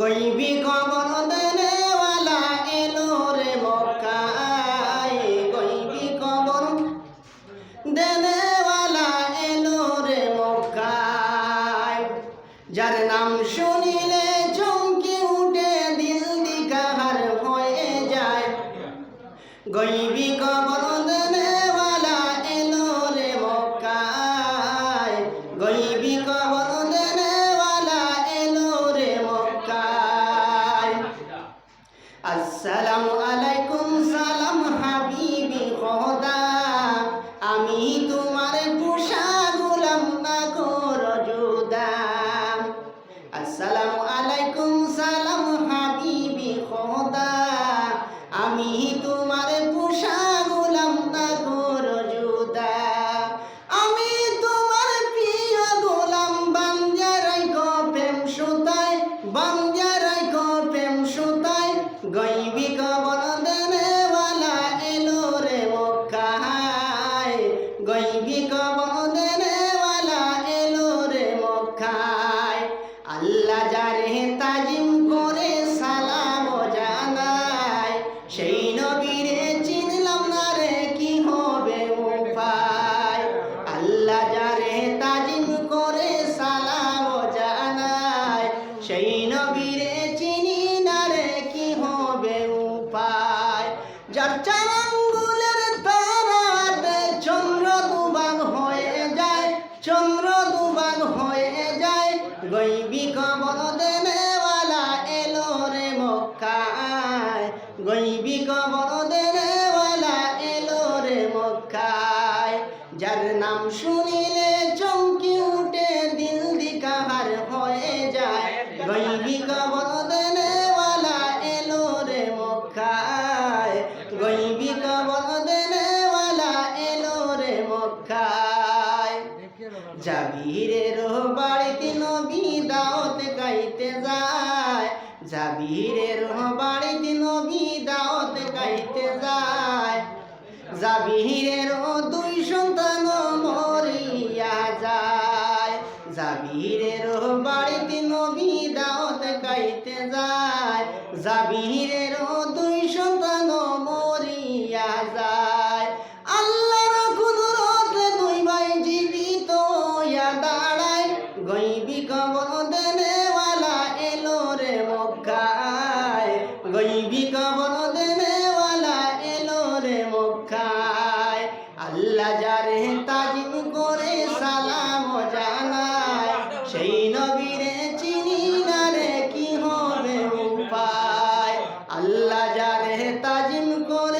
গইবি কবর দেনেওয়ালা এলো রে মক্কায়। গইবি কবর দেনেওয়ালা এলো রে মক্কায়। যার নাম শুনিলে চমকে উঠে দিল দিকাহার হয়ে যায়। গইবি কবর দেনেওয়ালা এলো রে মক্কায়। গইবি কবর আসসালামু আলাইকুম সালাম হাবিবি খোদা। আল্লাহ যারে তাজিম করে সালাম জানায়, সেই নবীরে চিনলাম না রে, কি হবে উপায় আল্লাহ যারে তাজিম করে সালাম জানায়, সেই নবীরে চিনি না রে, কি হবে উপায় যার চার আঙ্গুলের তারাতে চন্দ্র দুবাগ হয়ে যায়, চন্দ্র দুবাগ হয়ে যায় গইবি গইবি কবর দেনেওয়ালা এলো রে মক্কায়। যার নাম শুনিলে চমকি উঠে দিল দিকাহার হয়ে যায়। গইবি কবর দেনেওয়ালা এলো রে মক্কায়। গইবি কবর দেনেওয়ালা এলো রে মক্কায়। জাবিরের বাড়িতে নবী দাওয়াত গাইতে যায়। জাবিরের বাড়িতে নবী দাওয়াত গাইতে যায়। জাবিরের দুই সন্তান মরিয়া যায়। জাবিরের বাড়িতে নবী দাওয়াত গাইতে যায়। জাবিরের খায় আল্লাহ যারে তাজিম করে সালাম জানায়, সেই নবীরে চিনি না রে কি হবে উপায়। আল্লাহ যারে তাজিম করে